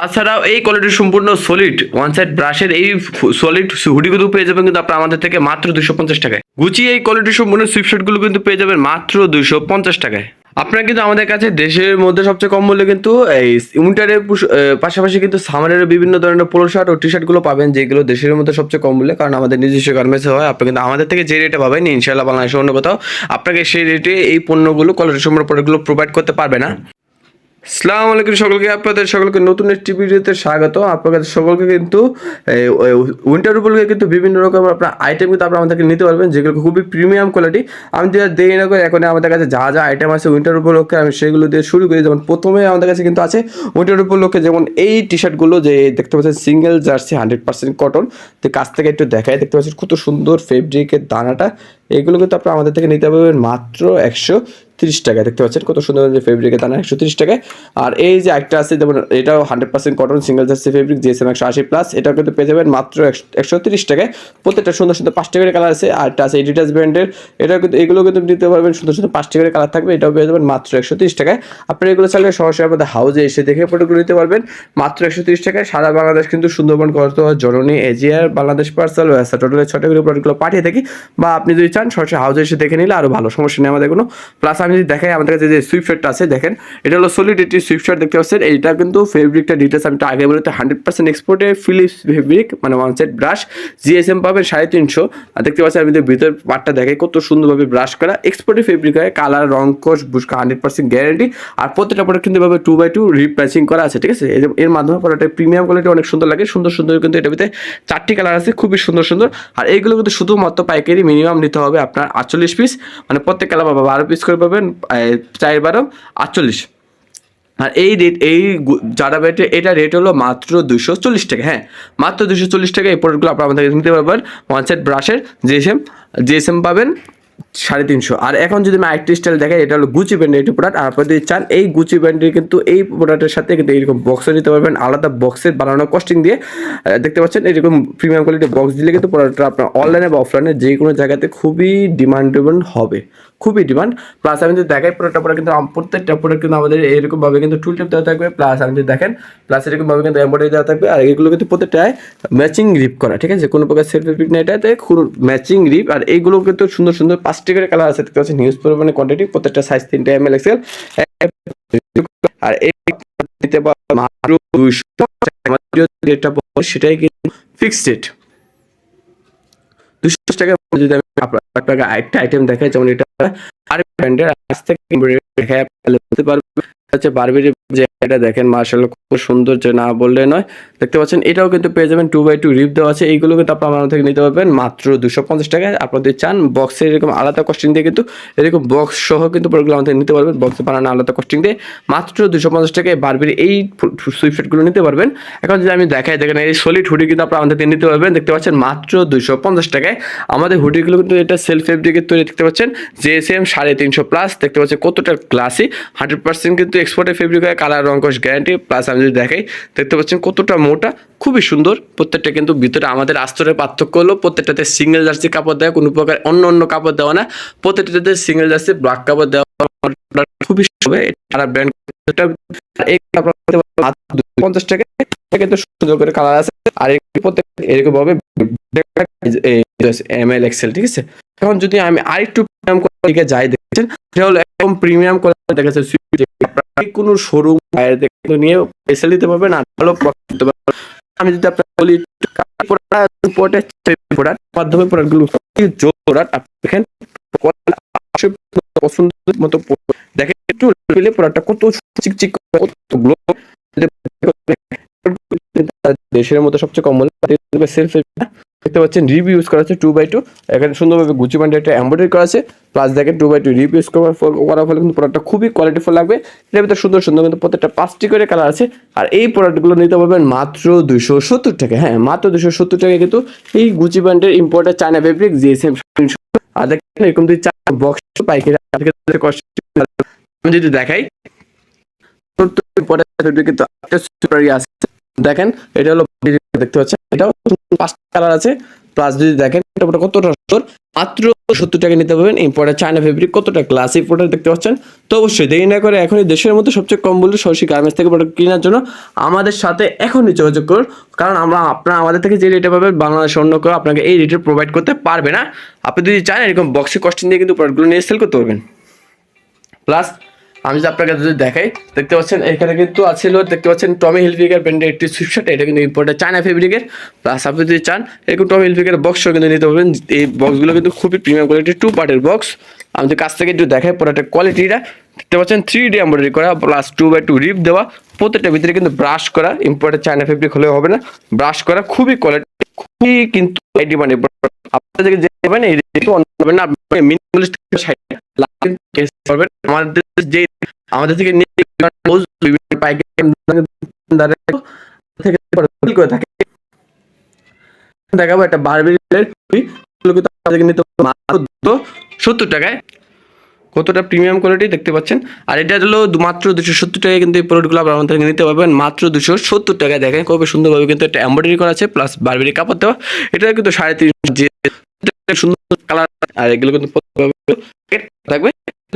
তাছাড়াও এই কোয়ালিটি সম্পূর্ণ সলিড ওয়ান সাইড ব্রাশের এই সলিড হুডিগুলো পেয়ে যাবেন কিন্তু আপনার আমাদের থেকে মাত্র দুশো পঞ্চাশ টাকায়। গুচি এই কোয়ালিটি সম্পূর্ণ সুইপশার্টগুলো কিন্তু পেয়ে যাবেন মাত্র দুশো পঞ্চাশ টাকায়। আপনারা কিন্তু আমাদের কাছে দেশের মধ্যে সবচেয়ে কম মূল্যে কিন্তু এই উইন্টারের পাশাপাশি কিন্তু সামারের বিভিন্ন ধরনের পোলো শার্ট ও টি শার্টগুলো পাবেন যেগুলো দেশের মধ্যে সবচেয়ে কম মূল্যে, কারণ আমাদের নিজস্ব গার্মেন্টস হয়। আপনি কিন্তু আমাদের থেকে যে রেটে পাবেন ইনশাল্লাহ বাংলাদেশের অন্য কোথাও, আপনাকে সেই রেটে এই পণ্যগুলো কোয়ালিটি সম্পূর্ণ প্রোডাক্টগুলো প্রোভাইড করতে পারবে না। সালাম আলাইকুম সকলকে, আপনাদের সকলকে নতুন একটি ভিডিওতে স্বাগত। আপনাদের সকলকে কিন্তু উইন্টার উপলক্ষে কিন্তু বিভিন্ন রকম আপনার আইটেম কিন্তু আপনারা আমাদেরকে নিতে পারবেন, যেগুলো খুবই প্রিমিয়াম কোয়ালিটি আমি যেটা দেরি না করে এখন আমাদের কাছে যা যা আইটেম আছে উইন্টার উপলক্ষে আমি সেগুলো দিয়ে শুরু করি। যেমন প্রথমে আমাদের কাছে কিন্তু আছে উইন্টার উপলক্ষে যেমন এই টি শার্টগুলো যে দেখতে পাচ্ছেন single jersey hundred percent cotton তো কাছ থেকে একটু দেখায় দেখতে পাচ্ছেন কত সুন্দর ফেব্রিকের দানাটা। এগুলো কিন্তু আপনারা আমাদের থেকে নিতে পারবেন মাত্র একশো তিরিশ টাকায়। দেখতে পাচ্ছেন কত সুন্দর যে ফেব্রিকের দানা, একশো তিরিশ টাকায়। আর এই যে একটা আছে, যেমন এটাও hundred percent cotton single jersey fabric GSM একশো আশি প্লাস এটাও কিন্তু পেয়ে যাবেন মাত্র একশো তিরিশ টাকায়। প্রত্যেকটা সুন্দর সুন্দর পাঁচ টাকার কালার আছে। আর একটা আছে এডিটাস ব্র্যান্ডের এটাও কিন্তু, এগুলো কিন্তু নিতে পারবেন, সুন্দর সুন্দর পাঁচ টাকার কালার থাকবে, এটাও পেয়ে যাবেন মাত্র একশো তিরিশ টাকায়। আপনারা এগুলো চাইলে সরাসরি আমাদের হাউজে এসে দেখে প্রোডাক্টগুলো নিতে পারবেন। মাত্র একশো তিরিশ টাকায়। সারা বাংলাদেশ কিন্তু সুন্দরবন করতে জননী, এজিআর, বাংলাদেশ পার্সেল টোটালে ছটা করে প্রোডাক্টগুলো পাঠিয়ে থাকি। বা আপনি যদি চান, সরাসরি হাউজে এসে দেখে নিলে আরও ভালো। সমস্যা নেই আমাদের কোনো। প্লাস আমি যদি দেখাই, আমাদের কাছে যে সুইফটটা আছে, দেখেন, এটা হলো সলিড একটি সুইফট দেখতে পাচ্ছেন। এইটা কিন্তু ফেব্রিকটা ডিটেলস আমি আগে বলতে হান্ড্রেড পার্সেন্ট এক্সপোর্টের ফিলিপস ফেব্রিক মানে ওয়ান সেট ব্রাশ জিএসএম পাবেন সাড়ে তিনশো। আর দেখতে পাচ্ছেন, আমি ভিতর পার্টটা দেখাই, কত সুন্দরভাবে ব্রাশ করা। এক্সপোর্টের ফেব্রিক হয় কালার রং কোর্স বুসকা হান্ড্রেড পার্সেন্ট গ্যারেন্টি আর প্রত্যেকটা প্রোডাক্ট কিন্তু এভাবে টু বাই টু রিপ্রাইসিং করা আছে, ঠিক আছে? এর- এর মাধ্যমে প্রোডাক্টের প্রিমিয়াম কোয়ালিটি অনেক সুন্দর লাগে। সুন্দর সুন্দর কিন্তু এটা ভিতরে চারটি কালার আছে, খুবই সুন্দর সুন্দর। আর এইগুলো কিন্তু শুধুমাত্র পাইকারি মিনিমাম নিতে হবে। আপনার আটচল্লিশ পিস মানে প্রত্যেক কালার পাবেন, বারো পিস করে পাবেন চার, বারো, আটচল্লিশ। আর এই রেট এই যারা বেটে এটা রেট হলো মাত্র দুশো চল্লিশ টাকা হ্যাঁ। মাত্র দুশো চল্লিশ টাকা এই প্রোডাক্টগুলো আপনার আমাদের নিতে পারবেন। ওয়ান সেট ব্রাশের জিএসএম জিএসএম পাবেন। সাড়ে তিনশো। আর এখন যদি আমি আরেকটি স্টাইল দেখাই, এটা হলো গুচি ব্র্যান্ডের একটি প্রোডাক্ট আর আপনারা যদি চান, এই গুচি ব্র্যান্ডের কিন্তু এই প্রোডাক্টের সাথে কিন্তু এইরকম বক্সও নিতে পারবেন। আলাদা বক্সের বানানো কস্টিং দিয়ে। দেখতে পাচ্ছেন, এরকম প্রিমিয়াম কোয়ালিটি বক্স দিলে কিন্তু প্রোডাক্টটা আপনার অনলাইনে বা অফলাইনে যে কোনো জায়গাতে খুবই ডিমান্ডেবল হবে। খুবই ডিমান্ড প্লাস আমি যদি দেখাই প্রোডাক্টটা পরে কিন্তু প্রত্যেকটা প্রোডাক্ট কিন্তু আমাদের এরকমভাবে কিন্তু টুল টেপ দেওয়া থাকবে। প্লাস আমি যদি দেখেন প্লাস এরকমভাবে কিন্তু এম্বয়ডারি দেওয়া থাকবে। আর এগুলো কিন্তু প্রত্যেকটায় ম্যাচিং রিপ করা, ঠিক আছে? কোনো প্রকার সেলফি পিক না, এটাতে ম্যাচিং রিপ আর এইগুলো কিন্তু সুন্দর সুন্দর পাঁচটি করে কালার আছে, দেখতে পাচ্ছেন? নিউজ পরিমাণে কোয়ান্টিটি প্রত্যেকটা সাইজ তিনটে এম এল এক্সেল আর এই সেটাই কিন্তু ফিক্সড রেট দুশো টাকা যদি আমি আরেকটা আইটেম দেখাই, যেমন এটা আর ব্র্যান্ডের আজ থেকে আপনি বলতে দেখেন মার্শাল্লাহ খুব সুন্দর যে না বললে নয়। দেখতে পাচ্ছেন, এটাও কিন্তু পেয়ে যাবেন টু বাই টু রিপ দেওয়া আছে। এইগুলো কিন্তু আপনার আমার থেকে নিতে পারবেন মাত্র দুশো পঞ্চাশ টাকায়। আপনারা যদি চান বক্সের এরকম আলাদা কস্টিং দিয়ে কিন্তু এরকম বক্স সহ কিন্তু প্রোডাক্টগুলো আমাদের নিতে পারবেন। বক্সে বানানো আলাদা কস্টিং দিয়ে মাত্র দুশো পঞ্চাশ টাকায় বারবির এই সুইফটগুলো নিতে পারবেন। এখন যদি আমি দেখাই, দেখেন, এই সলিড হুডি কিন্তু আপনারা আমাদের নিতে পারবেন। দেখতে পাচ্ছেন, মাত্র দুশো পঞ্চাশ টাকায়। আমাদের হুডিগুলো কিন্তু এটা সেলফ ফেব্রিকের তৈরি, দেখতে পাচ্ছেন জেএসএম সাড়ে তিনশো প্লাস দেখতে পাচ্ছেন, কতটা ক্লাসি হান্ড্রেড পার্সেন্ট কিন্তু এক্সপোর্টের ফেব্রিক হয় কালার রঙ্কশ গ্যারান্টি প্লাস আমি যদি দেখাই, দেখতে পাচ্ছেন কতটা মোটা, খুবই সুন্দর। প্রত্যেকটা কিন্তু ভিতরে আমাদের আস্তরের পার্থক্য হলো, প্রত্যেকটাতে সিঙ্গেল জার্সি কাপড় দেওয়া, কোনো প্রকার অন্য অন্য কাপড় দেওয়া না, প্রত্যেকটাতে সিঙ্গেল জার্সি ব্ল্যাক কাপড় দেওয়া, খুবই ব্র্যান্ড পঞ্চাশ টাকা কিন্তু সুন্দর করে কালার আছে, আর এরকম ভাবে এম এল এক্সেল ঠিক আছে? এখন যদি আমি আরেকটু প্রিমিয়াম কোয়ালিটিকে যাই দেখছেন, সেটা হলো একদম প্রিমিয়াম কোয়ালিটি দেখা যাচ্ছে কোনো শোরুম বাইরে কিন্তু নিয়ে এসে নিতে পারবেন আর ভালো profit করতে পারবেন। আমি যদি আপনার বলি প্রোডাক্ট মাধ্যমে প্রোডাক্টগুলো প্রোডাক্ট আপনি দেখেন, পছন্দের মতো দেখেন একটু প্রোডাক্টটা কত কত গ্লো দেশের মধ্যে সবচেয়ে কম মূল্যে সেলফ দেখতে পাচ্ছেন রিপ ইউজ করা আছে টু বাই টু এখানে সুন্দরভাবে গুচি ব্যান্ডে একটা এমব্রয়ডারি করা আছে। প্লাস দেখেন two by two rib use করার ফল করার ফলে কিন্তু প্রোডাক্টটা খুবই কোয়ালিটিফুল লাগবে। এটার ভিতরে সুন্দর সুন্দর কিন্তু প্রত্যেকটা পাঁচটি করে কালার আছে। আর এই প্রোডাক্টগুলো নিতে পারবেন মাত্র দুশো সত্তর টাকা। হ্যাঁ মাত্র দুশো সত্তর টাকা কিন্তু এই গুচি ব্যান্ডের ইম্পোর্টার চায়না ফেব্রিক জিএসএম আর দেখেন, এরকম যদি চার বক্স পাইকারি আমি যদি দেখাই কিন্তু সুপারি আছে। দেখেন, এটা হলো দেখতে পাচ্ছেন? এটাও পাঁচটা কালার আছে। প্লাস যদি দেখেন, এটা কতটা সুন্দর। মাত্র সত্তর টাকা নিতে পারবেন ইম্পোর্টার চায়না ফেব্রিক কতটা ক্লাসিক প্রোডাক্ট দেখতে পাচ্ছেন? তো অবশ্যই দেরি না করে এখনই দেশের মধ্যে সবচেয়ে কম মূল্যে সরাসরি গার্মেন্টস থেকে প্রোডাক্ট কেনার জন্য আমাদের সাথে এখনই যোগাযোগ করুন। কারণ আমরা, আপনারা আমাদের থেকে যে রেটে পাবেন বাংলাদেশ অন্য কেউ আপনাকে এই রেটে প্রোভাইড করতে পারবে না। আপনি যদি চান, এরকম বক্সে কস্টিং দিয়ে কিন্তু প্রোডাক্টগুলো নিয়ে সেল করতে পারবেন। প্লাস আমি যদি আপনাকে যদি দেখাই, দেখতে পাচ্ছেন, এখানে কিন্তু আছিল দেখতে পাচ্ছেন টমি হিলফিগার ব্র্যান্ডের একটি সুইপশার্ট এটা কিন্তু ইম্পোর্টেড চায়না ফেব্রিকের প্লাস আপনি যদি চান, এরকম টমি হিলফিগার বক্সও কিন্তু নিতে পারবেন। এই বক্সগুলো কিন্তু খুবই প্রিমিয়াম কোয়ালিটির টু পার্টের বক্স আমি যদি কাছ থেকে একটু দেখাই প্রোডাক্টের কোয়ালিটিটা দেখতে পাচ্ছেন থ্রি ডি এমব্রয়ডারি করা plus two by two rib দেওয়া, প্রত্যেকটা ভিতরে কিন্তু ব্রাশ করা ইম্পোর্টেড চায়না ফেব্রিক হলেও হবে না। ব্রাশ করা খুবই কোয়ালিটি খুবই কিন্তু ডিমান্ড আপনাদের যে নেবেন, এই অন্য না আপনি সত্তর টাকায়। কতটা প্রিমিয়াম কোয়ালিটি দেখতে পাচ্ছেন? আর এটা হলো মাত্র দুশো সত্তর টাকায় কিন্তু এই প্রোডাক্টগুলো আপনার আমাদের নিতে পারবেন। মাত্র দুশো সত্তর টাকায় দেখেন খুবই সুন্দরভাবে কিন্তু একটা এমব্রয়ডারি করা আছে প্লাস বারবেরি কাপড় দেওয়া। এটা কিন্তু সাড়ে তিন সুন্দর কালার আর এগুলো কিন্তু থাকবে।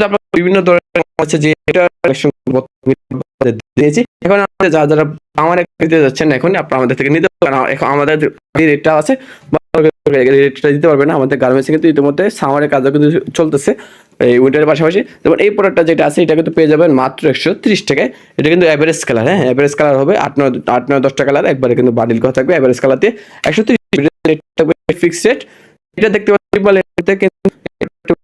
আপনার বিভিন্ন ধরনের আছে যে এটা দিয়েছি। এখন আমাদের যারা যারা আমার দিতে যাচ্ছেন এখন আপনারা আমাদের থেকে নিতে পারেন এখন আমাদের রেটটা আছে রেটটা দিতে পারবে না। আমাদের গার্মেন্টসে কিন্তু ইতিমধ্যে সামারের কাজও কিন্তু চলতেছে, এই উইন্টারের পাশাপাশি। যেমন এই প্রোডাক্টটা যেটা আছে, এটা কিন্তু পেয়ে যাবেন মাত্র একশো তিরিশ টাকায়। এটা কিন্তু অ্যাভারেজ কালার হ্যাঁ? অ্যাভারেজ কালার হবে আট, নয় আট, নয় দশটা কালার একবারে কিন্তু বাডিল করা থাকবে অ্যাভারেজ কালার দিয়ে। একশো তিরিশ ফিক্সড রেট এটা দেখতে পাচ্ছি বলে কিন্তু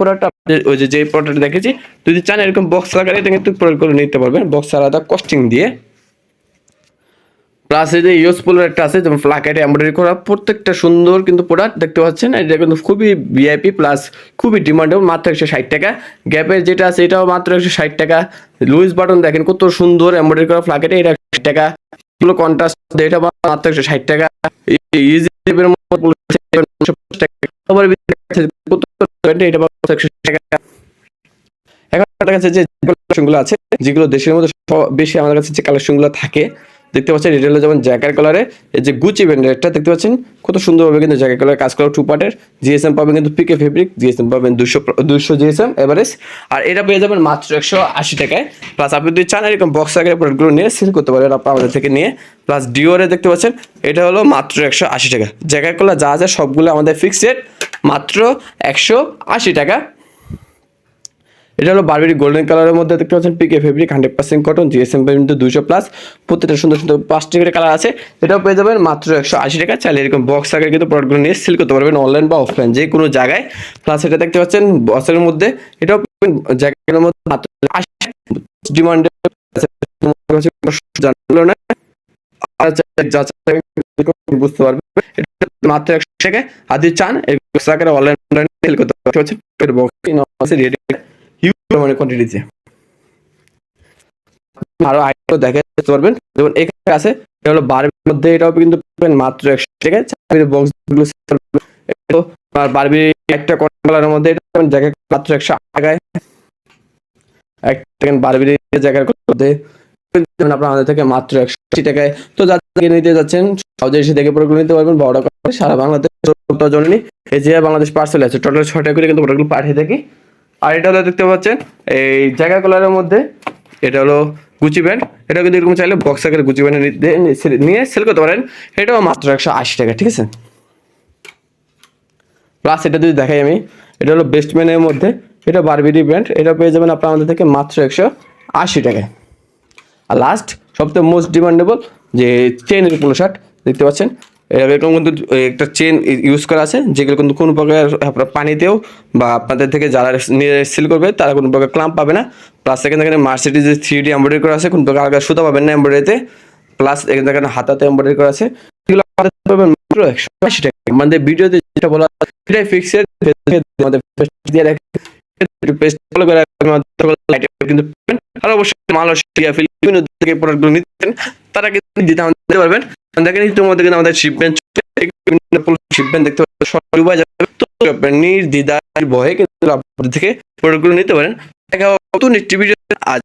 প্রোডাক্ট ওই যে প্রোডাক্ট দেখেছি যদি চান এরকম বক্স লাগালে এটা কিন্তু প্রোডাক্ট করে নিতে পারবেন। বক্স আলাদা কস্টিং দিয়ে। প্লাস এই যে ইউজফুল একটা আছে, যেমন করা, প্রত্যেকটা সুন্দর কিন্তু প্রোডাক্ট দেখতে পাচ্ছেন। এটা কিন্তু খুবই ভিআইপি প্লাস খুবই ডিমান্ডেবল মাত্র একশো ষাট টাকা। গ্যাপের যেটা আছে, এটাও মাত্র একশো ষাট টাকা। লুইস বাটন দেখেন, কত সুন্দর এমব্রয়ডারি করা ফ্লাকাইটে এটা একশো টাকা। কন্ট্রাস্ট এটা মাত্র একশো ষাট টাকা। ইজি আবার এটা কাছে যে কালেকশনগুলো আছে, যেগুলো দেশের মধ্যে বেশি আমাদের কাছে যে কালেকশনগুলো থাকে, দেখতে পাচ্ছেন এটা যেমন জ্যাকের কালারে এই যে গুচি ব্র্যান্ডের একটা দেখতে পাচ্ছেন, কত সুন্দরভাবে কিন্তু জ্যাকের কালার কাজ করা টু পার্টের জিএসএম পাবেন কিন্তু পিকে ফেব্রিক জিএসএম পাবেন দুশো দুশো জিএসএম এভারেজ আর এটা পেয়ে যাবেন মাত্র একশো আশি টাকায়। প্লাস আপনি যদি চান, এরকম বক্স আকারের প্রোডাক্টগুলো নিয়ে সেল করতে পারেন আপনার আমাদের থেকে নিয়ে। প্লাস ডিওরে দেখতে পাচ্ছেন, এটা হলো মাত্র একশো আশি টাকা। জ্যাকের কালার যা আছে সবগুলো আমাদের ফিক্সড রেট মাত্র একশো আশি টাকা। এটা হলো বারবেরি গোল্ডেন কালারের মধ্যে দেখতে পাচ্ছেন PK fabric hundred percent cotton GSM কিন্তু দুশো প্লাস প্রত্যেকটা সুন্দর সুন্দর পাঁচ টিকেটের কালার আছে। এটাও পেয়ে যাবেন মাত্র একশো আশি টাকা। চাইলে এরকম বক্স আকারে কিন্তু প্রোডাক্টগুলো নিয়ে সেল করতে পারবেন অনলাইন বা অফলাইন যে কোনো জায়গায়। প্লাস এটা দেখতে পাচ্ছেন বক্সের মধ্যে, এটাও জ্যাকেটের মধ্যে মাত্র বুঝতে পারবে এটা মাত্র একশো টাকা আর চান, এই অনলাইন সেল করতে রেডি হিউজ কোয়ান্টিটিতে আরও আইটেম দেখে যেতে পারবেন। যেমন এখানে আছে, এটা হলো বারের মধ্যে, এটাও কিন্তু পাবেন মাত্র একশো বক্সগুলো আর একটা কালারের মধ্যে, এটা পাবেন জায়গায় মাত্র একশো টাকায়। এক বারবির জায়গার মধ্যে। আপনার থেকে মাত্র একশো আশি টাকায় তো নিতে যাচ্ছেন, সহজে এসে দেখে নিতে পারবেন, বড় করে সারা বাংলাদেশ বাংলাদেশ পার্সেল আছে টোটাল ছয়টা করে কিন্তু পাঠিয়ে থাকি। আর এটা হলো দেখতে পাচ্ছেন, এই জায়গা কালারের মধ্যে, এটা হলো গুচি ব্যান্ড এটা কিন্তু এরকম চাইলে বক্স আকারে গুচি ব্যান্ড নিয়ে সেল করতে পারেন। এটাও মাত্র একশো আশি টাকা, ঠিক আছে? প্লাস এটা যদি দেখাই আমি, এটা হলো বেস্টম্যানের মধ্যে, এটা বারবিডি ব্র্যান্ড এটা পেয়ে যাবেন আপনার আমাদের থেকে মাত্র একশো আশি টাকায়। আর লাস্ট সবথেকে মোস্ট ডিমান্ডেবল যে চেনের পোলো শার্ট দেখতে পাচ্ছেন? এরকম কিন্তু একটা চেন ইউজ করা আছে, যেগুলো কিন্তু কোনো প্রকার আপনার পানিতেও বা আপনাদের থেকে যারা নিয়ে সিল করবে, তারা কোনো প্রকার ক্লাম্প পাবে না। প্লাস এখানে এখানে মার্সিডিজের থ্রি ডি এমব্রয়ডারি করা আছে, কোনো প্রকার আলাদা সুতা পাবেন না এমব্রয়ডারিতে প্লাস এখানে এখানে হাতাতে এমব্রয়ডারি করা আছে। এগুলো পাবেন মাত্র একশো আশি টাকা। আমাদের ভিডিওতে যেটা বলা সেটাই ফিক্সড আমাদের দিয়ে রাখি। কিন্তু। আর অবশ্যই মালয়েশিয়া, ফিলিপিনো থেকে প্রোডাক্টগুলো নিতেন তারা কিন্তু দিতে পারবেন। দেখেন, ইতিমধ্যে কিন্তু আমাদের শিপমেন্ট শিপমেন্ট দেখতে পাবেন সব ডুবাই যাবে তো আপনার নির্দ্বিধায় ভয়ে কিন্তু থেকে প্রোডাক্টগুলো নিতে পারেন। দেখা নতুন আজ